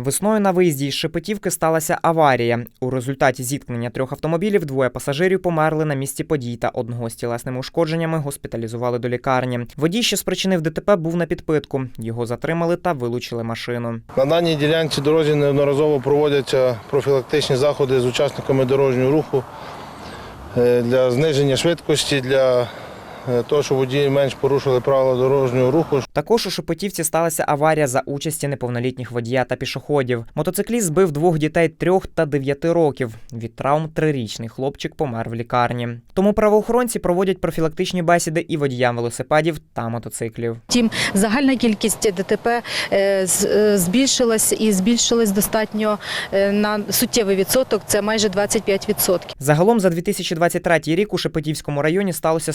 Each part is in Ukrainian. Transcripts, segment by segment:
Весною на виїзді із Шепетівки сталася аварія. У результаті зіткнення трьох автомобілів двоє пасажирів померли на місці подій та одного з тілесними ушкодженнями госпіталізували до лікарні. Водій, що спричинив ДТП, був на підпитку. Його затримали та вилучили машину. На даній ділянці дорозі неодноразово проводяться профілактичні заходи з учасниками дорожнього руху е, для зниження швидкості, для е, того, щоб водії менш порушили правила дорожнього руху. Також у Шепетівці сталася аварія за участі неповнолітніх водія та пішоходів. Мотоцикліст збив двох дітей трьох та дев'яти років. Від травм трирічний хлопчик помер в лікарні. Тому правоохоронці проводять профілактичні бесіди і водіям велосипедів та мотоциклів. Втім, загальна кількість ДТП е, е, збільшилась і збільшилась достатньо на суттєвий відсоток. Це майже 25%. Загалом за 2023 рік у Шепетівському районі сталося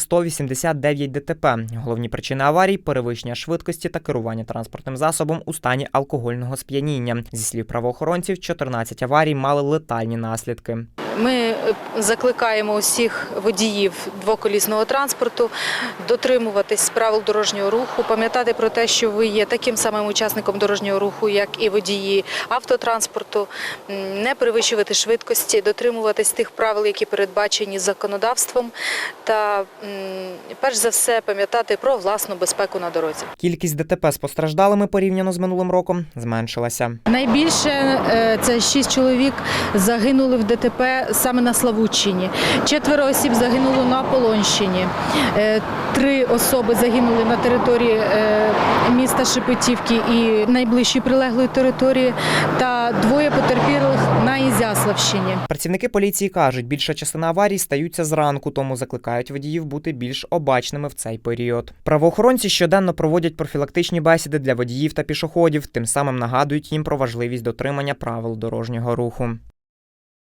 189 ДТП. Головні причини аварій перевищення швидкості та керування транспортним засобом у стані алкогольного сп'яніння. Зі слів правоохоронців, 14 аварій мали летальні наслідки. Ми е, закликаємо усіх водіїв двоколісного транспорту дотримуватись правил дорожнього руху, пам'ятати про те, що ви є таким самим учасником дорожнього руху, як і водії автотранспорту, не перевищувати швидкості, дотримуватись тих правил, які передбачені законодавством, та перш за все пам'ятати про власну безпеку на дорозі. Кількість ДТП з постраждалими порівняно з минулим роком зменшилася. Найбільше е, це шість чоловік загинули в ДТП саме на Славутчині. Четверо осіб загинуло на Полонщині. Е, Три особи загинули на території е, міста Шепетівки і найближчої прилеглої території, та двоє потерпілих на Ізяславщині. Працівники поліції кажуть, більша частина аварій стаються зранку, тому закликають водіїв бути більш обачними в цей період. Правоохоронці щоденно проводять профілактичні бесіди для водіїв та пішоходів, тим самим нагадують їм про важливість дотримання правил дорожнього руху.